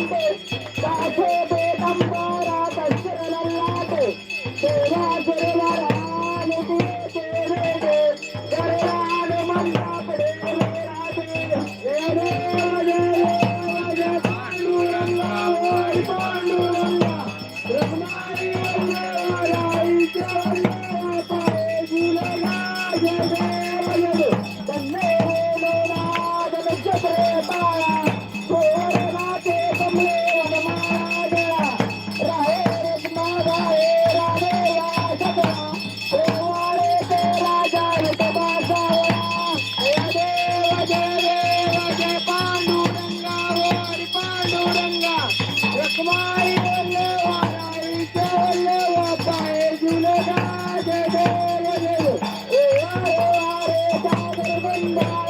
Bye. Bye. Bye. வந்த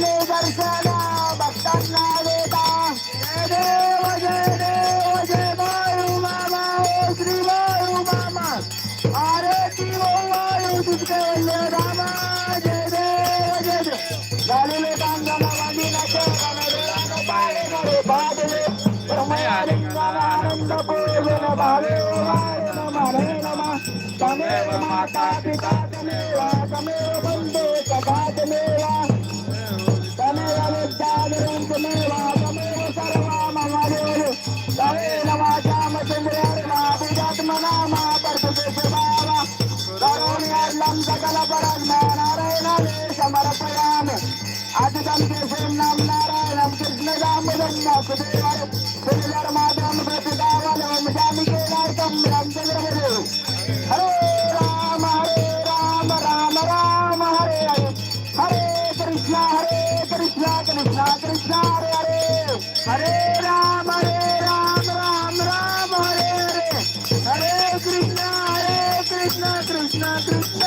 తల్లి దర్శన భక్తన్నాడేట జయదేవ జయదేవ జయవాయు మామ ఓ శ్రీవాయు మామ ఆరే శివవాయు తీసుకెళ్ళే రామ మాతా పితా తమే తమే బంధు సదా తమే I'm. I'm not going Thank you.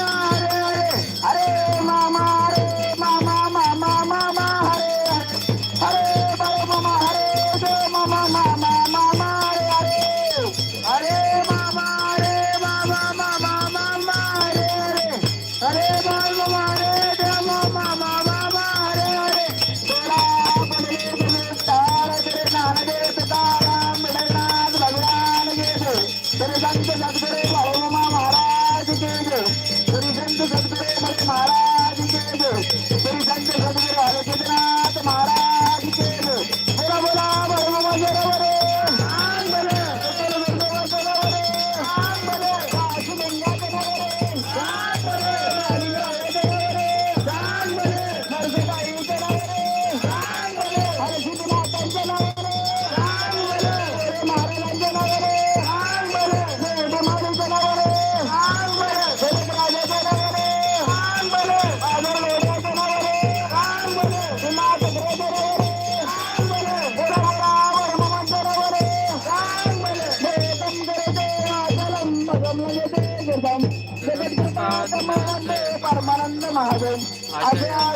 परमानंद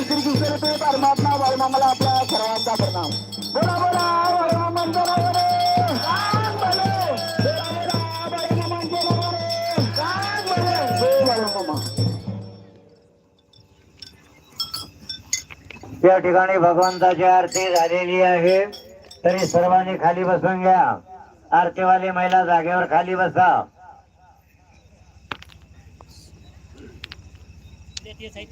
श्री कृष्ण ते परमात्मा आपल्या सर्वांचा परिणाम बोला बोला या ठिकाणी भगवंताची आरती झालेली आहे. तरी सर्वांनी खाली बसून घ्या. आरतीवाली महिला जागेवर खाली बसा. ಸೈಡ್